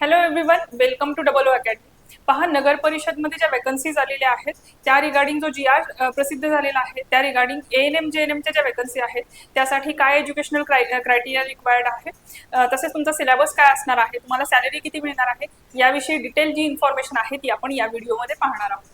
Hello everyone welcome to double O academy पहा नगर परिषदमध्ये ज्या वॅकन्सीज आलेल्या आहेत त्या रिगार्डिंग जो जी आर प्रसिद्ध झालेला आहे त्या regarding A N M J N एमच्या ज्या वॅकन्सी आहेत त्यासाठी काय एज्युकेशनल क्राय क्रायटेरिया रिक्वायर्ड आहे? तसेच तुमचा सिलेबस काय असणार आहे? तुम्हाला सॅलरी किती मिळणार आहे? याविषयी डिटेल जी इन्फॉर्मेशन आहे ती आपण या व्हिडिओमध्ये पाहणार आहोत.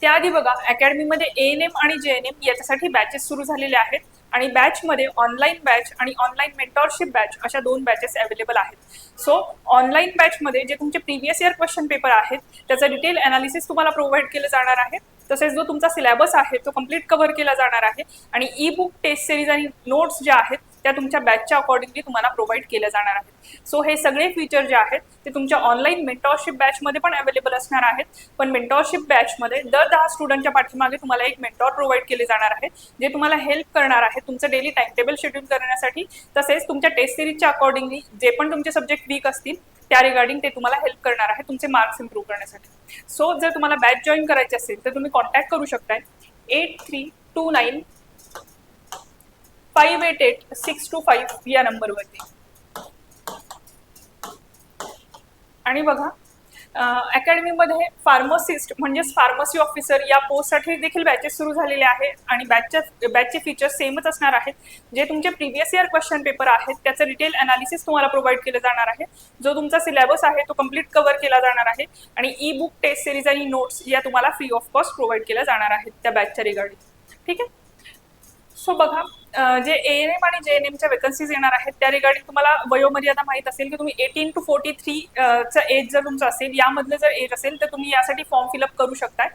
त्याआधी बघा अकॅडमीमध्ये ए एन एम आणि जे एन एम याच्यासाठी बॅचेस सुरू झालेले आहेत आणि बॅचमध्ये ऑनलाईन बॅच आणि ऑनलाईन मेंटॉरशिप बॅच अशा दोन बॅचेस अवेलेबल आहेत. सो ऑनलाईन बॅचमध्ये जे तुमचे प्रिव्हियस इयर क्वेश्चन पेपर आहेत त्याचं डिटेल अनालिसिस तुम्हाला प्रोव्हाइड केलं जाणार आहे. तसेच जो तुमचा सिलेबस आहे तो कंप्लीट कव्हर केला जाणार आहे. आणि ई बुक टेस्ट सिरीज आणि नोट्स ज्या आहेत त्या तुमच्या बॅचच्या अकॉर्डिंगली तुम्हाला प्रोव्हाइड केल्या जाणार आहेत. सो हे सगळे फीचर जे आहेत ते तुमच्या ऑनलाईन मेंटॉरशिप बॅचमध्ये पण अवेलेबल असणार आहेत. पण मेंटॉरशिप बॅचमध्ये दर दहा स्टुडंटच्या पाठीमागे तुम्हाला एक मेंटॉर प्रोव्हाइड केले जाणार आहे जे तुम्हाला हेल्प करणार आहे तुमचं डेली टाइम टेबल शेड्यूल करण्यासाठी. तसेच तुमच्या टेस्ट सिरीजच्या अकॉर्डिंगली जे पण तुमचे सब्जेक्ट वीक असतील त्या रिगार्डिंग ते तुम्हाला हेल्प करणार आहे तुमचे मार्क्स इम्प्रूव्ह करण्यासाठी. सो जर तुम्हाला बॅच जॉईन करायची असेल तर तुम्ही कॉन्टॅक्ट करू शकताय. Eight three two nine five eight eight six two five या नंबरवरती आणि बघा अकॅडमीमध्ये फार्मसिस्ट म्हणजेच फार्मसी ऑफिसर या पोस्टसाठी देखील बॅचेस सुरू झालेले आहेत आणि बॅचच्या बॅचचे फीचर्स सेमच असणार आहेत. जे तुमचे प्रिव्हियस इयर क्वेश्चन पेपर आहेत त्याचं डिटेल अनालिसिस तुम्हाला प्रोव्हाइड केलं जाणार आहे. जो तुमचा सिलेबस आहे तो कंप्लीट कव्हर केला जाणार आहे. आणि ई बुक टेस्ट सिरीज आणि नोट्स या तुम्हाला फ्री ऑफ कॉस्ट प्रोव्हाइड केल्या जाणार आहेत त्या बॅचच्या रिगार्डिंग ठीक आहे? सो बघा जे ए एन एम आणि जे एन एमच्या वेकन्सीज येणार आहेत त्या रिगार्डिंग तुम्हाला वयोमर्यादा माहीत असेल की तुम्ही एटीन टू फोर्टी थ्री चं एज जर तुमचं असेल यामधलं जर एज असेल तर तुम्ही यासाठी फॉर्म फिलअप करू शकताय.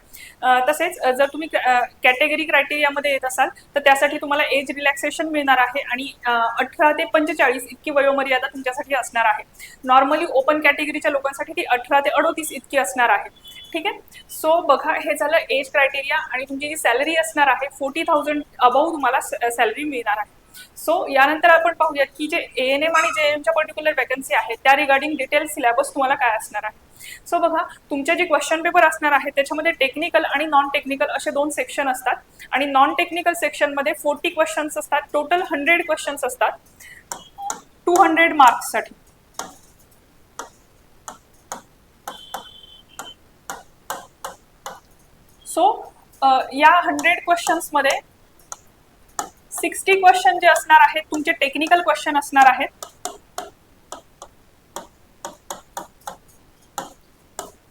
तसेच जर तुम्ही कॅटेगरी क्रायटेरियामध्ये येत असाल तर त्यासाठी तुम्हाला एज रिलॅक्सेशन मिळणार आहे आणि अठरा ते पंचेचाळीस इतकी वयोमर्यादा तुमच्यासाठी असणार आहे. नॉर्मली ओपन कॅटेगरीच्या लोकांसाठी ती अठरा ते अडोतीस इतकी असणार आहे. ठीक आहे? सो बघा हे झालं एज क्रायटेरिया आणि तुमची जी सॅलरी असणार आहे फोर्टी थाउजंड अबव तुम्हाला सॅलरी मिळणार आहे. सो यानंतर आपण पाहूयात की जे ए एन एम आणि जे एमच्या पर्टिक्युलर वॅकन्सी आहे त्या रिगार्डिंग डिटेल सिलेबस तुम्हाला काय असणार आहे? सो बघा तुमचे जे क्वेश्चन पेपर असणार आहे त्याच्यामध्ये टेक्निकल आणि नॉन टेक्निकल असे दोन सेक्शन असतात. आणि नॉन टेक्निकल सेक्शनमध्ये फोर्टी क्वेश्चन्स असतात टोटल हंड्रेड क्वेश्चन्स असतात टू हंड्रेड मार्क्ससाठी सो uh, या हंड्रेड क्वेश्चन्समध्ये सिक्स्टी क्वेश्चन जे असणार आहेत तुमचे टेक्निकल क्वेश्चन असणार आहेत.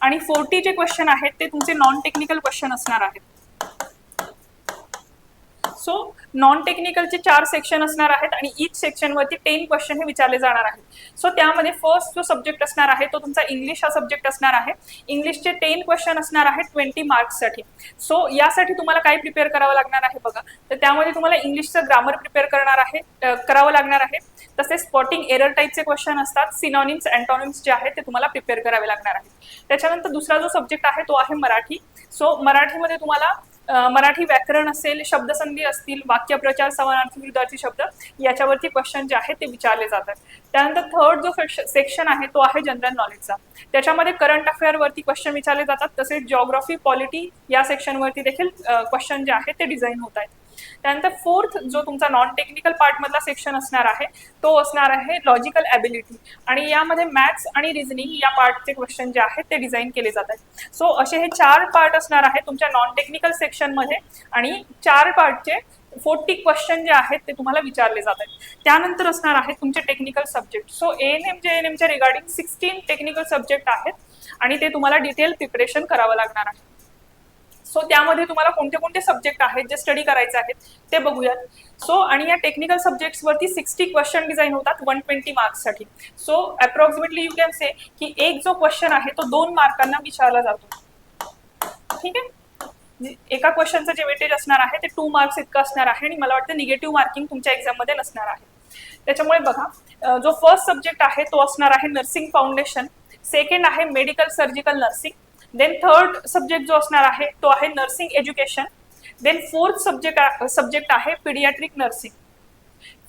आणि फोर्टी जे क्वेश्चन आहेत ते तुमचे नॉन टेक्निकल क्वेश्चन असणार आहेत. सो नॉन टेक्निकलचे चार सेक्शन असणार आहेत आणि इच सेक्शनवरती टेन क्वेश्चन हे विचारले जाणार आहेत. सो त्यामध्ये फर्स्ट जो सब्जेक्ट असणार आहे तो तुमचा इंग्लिश हा सब्जेक्ट असणार आहे. इंग्लिशचे टेन क्वेश्चन असणार आहेत ट्वेंटी मार्क्ससाठी सो यासाठी तुम्हाला काय प्रिपेअर करावं लागणार आहे बघा. तर त्यामध्ये तुम्हाला इंग्लिशचं ग्रामर प्रिपेअर करणार आहे करावं लागणार आहे. तसेच स्पॉटिंग एरर टाईपचे क्वेश्चन असतात. सिनॉनिम्स अँटॉनिम्स जे आहेत ते तुम्हाला प्रिपेअर करावे लागणार आहेत. त्याच्यानंतर दुसरा जो सब्जेक्ट आहे तो आहे मराठी. सो मराठीमध्ये तुम्हाला मराठी व्याकरण असेल शब्दसंधी असतील वाक्यप्रचार समानार्थी विरुद्धार्थी शब्द याच्यावरती क्वेश्चन जे आहेत ते विचारले जातात. त्यानंतर थर्ड जो सेक्शन आहे तो आहे जनरल नॉलेजचा त्याच्यामध्ये करंट अफेअरवरती क्वेश्चन विचारले जातात तसेच जॉग्राफी पॉलिटी या सेक्शनवरती देखील क्वेश्चन जे आहेत ते डिझाईन होत आहेत. त्यानंतर फोर्थ जो तुमचा नॉन टेक्निकल पार्टमधला सेक्शन असणार आहे तो असणार आहे लॉजिकल ॲबिलिटी आणि यामध्ये मॅथ्स आणि रिझनिंग या पार्टचे क्वेश्चन जे आहेत ते डिझाईन केले जातात सो असे हे चार पार्ट असणार आहेत तुमच्या नॉन टेक्निकल सेक्शनमध्ये आणि चार पार्टचे फोर्टी क्वेश्चन जे आहेत ते तुम्हाला विचारले जातात त्यानंतर असणार आहेत तुमचे technical subject so A N M J N एमच्या रिगार्डिंग सिक्स्टीन टेक्निकल सब्जेक्ट आहेत आणि ते तुम्हाला डिटेल प्रिपरेशन करावं लागणार आहे. सो त्यामध्ये तुम्हाला कोणते कोणते सब्जेक्ट आहेत जे स्टडी करायचे आहेत ते बघूयात. सो आणि या टेक्निकल सब्जेक्ट्सवरती सिक्स्टी क्वेश्चन डिझाईन होतात one twenty मार्क्ससाठी so approximately you can say की एक जो क्वेश्चन आहे तो दोन मार्कांना विचारला जातो. ठीक आहे? एका क्वेश्चनचं जे वेटेज असणार आहे ते टू मार्क्स इतकं असणार आहे आणि मला वाटतं निगेटिव्ह मार्किंग तुमच्या एक्झाममध्ये नसणार आहे. त्याच्यामुळे बघा जो फर्स्ट सब्जेक्ट आहे तो असणार आहे नर्सिंग फाउंडेशन सेकंड आहे medical surgical nursing then third subject जो असणार आहे तो आहे nursing education then fourth subject subject आहे पिडियाट्रिक नर्सिंग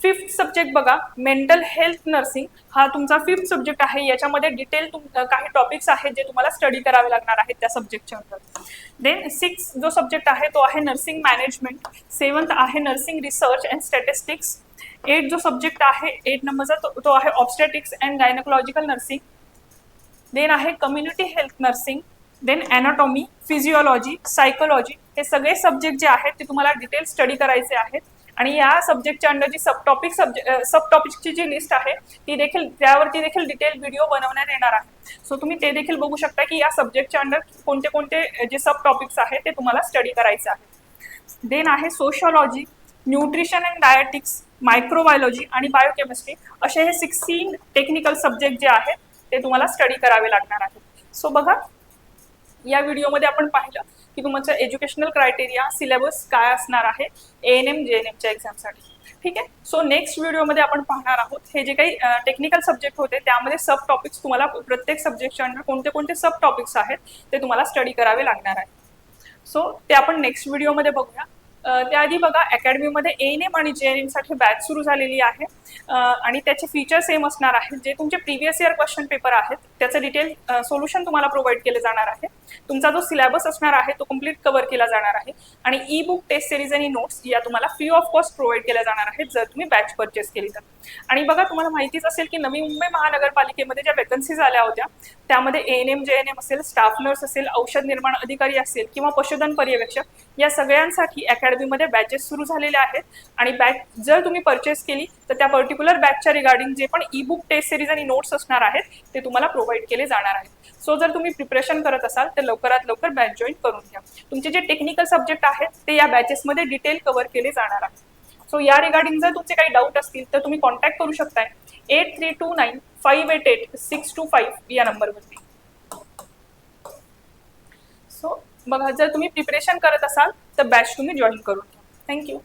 फिफ्थ सब्जेक्ट बघा मेंटल हेल्थ नर्सिंग हा तुमचा फिफ्थ सब्जेक्ट आहे. याच्यामध्ये डिटेल काही टॉपिक्स आहेत जे तुम्हाला स्टडी करावे लागणार आहेत त्या सब्जेक्टच्या अंतर देन सिक्स जो सब्जेक्ट आहे तो आहे नर्सिंग मॅनेजमेंट सेवन्थ आहे nursing research and statistics eight जो सब्जेक्ट आहे एट नंबरचा तो, तो आहे obstetrics and gynaecological nursing then आहे community health nursing then anatomy physiology psychology हे सगळे सब्जेक्ट जे आहेत ते तुम्हाला डिटेल स्टडी करायचे आहेत. आणि या सब्जेक्टच्या अंडर जी सब टॉपिक सब्जेक्ट सब टॉपिकची जी लिस्ट आहे ती देखील त्यावरती देखील डिटेल व्हिडिओ बनवण्यात येणार आहे. सो तुम्ही ते देखील बघू शकता की या सब्जेक्टच्या अंडर कोणते कोणते जे सब टॉपिक्स आहेत ते तुम्हाला स्टडी करायचे आहे देन आहे sociology nutrition and dietetics microbiology आणि बायोकेमिस्ट्री असे हे सिक्स्टीन टेक्निकल सब्जेक्ट जे आहेत ते तुम्हाला स्टडी करावे लागणार आहेत. सो बघा या व्हिडिओमध्ये आपण पाहिलं की तुमचं एज्युकेशनल क्रायटेरिया सिलेबस काय असणार आहे? A N M J N एमच्या एक्झामसाठी. ठीक आहे? सो नेक्स्ट व्हिडिओमध्ये आपण पाहणार आहोत. हे जे काही टेक्निकल सब्जेक्ट होते त्यामध्ये सब टॉपिक्स तुम्हाला प्रत्येक सब्जेक्टच्या अंडर कोणते कोणते सब टॉपिक्स आहेत ते तुम्हाला स्टडी करावे लागणार आहे. सो ते आपण नेक्स्ट व्हिडिओमध्ये बघूया. त्याआधी बघा अकॅडमीमध्ये एन एम आणि जे एन एमसाठी बॅच सुरू झालेली आहे. आणि त्याचे फीचर सेम असणार आहेत. जे तुमचे प्रिव्हियस इयर क्वेश्चन पेपर आहेत त्याचं डिटेल सोल्युशन तुम्हाला प्रोव्हाइड केले जाणार आहे. तुमचा जो सिलेबस असणार आहे तो कंप्लीट कव्हर केला जाणार आहे. आणि ई बुक टेस्ट सिरीज आणि नोट्स या तुम्हाला फ्री ऑफ कॉस्ट प्रोव्हाइड केल्या जाणार आहेत जर तुम्ही बॅच परचेस केली तर. आणि बघा तुम्हाला माहितीच असेल की नवी मुंबई महानगरपालिकेमध्ये ज्या वेकन्सीज आल्या होत्या त्यामध्ये N M J N M असेल स्टाफ नर्स असेल औषध निर्माण अधिकारी असेल किंवा पशुधन पर्यवेक्षक या सगळ्यांसाठी अकॅडमीमध्ये बॅचेस सुरू झालेले आहेत. आणि बॅच जर तुम्ही परचेस केली तर त्या पर्टिक्युलर बॅचच्या रिगार्डिंग जे पण ई बुक टेस्ट सिरीज आणि नोट्स असणार आहेत ते तुम्हाला प्रोव्हाइड केले जाणार आहेत. सो जर तुम्ही प्रिपरेशन करत असाल तर लवकरात लवकर बॅच जॉईन करून घ्या. तुमचे जे टेक्निकल सब्जेक्ट आहेत ते या बॅचेसमध्ये डिटेल कव्हर केले जाणार आहेत. सो या रिगार्डिंग जर तुमचे काही डाऊट असतील तर तुम्ही कॉन्टॅक्ट करू शकताय. Eight three two nine five eight eight six two five या नंबरवरती सो बघा जर तुम्ही प्रिपरेशन करत असाल तर बॅच तुम्ही जॉईन करून घ्या. थँक्यू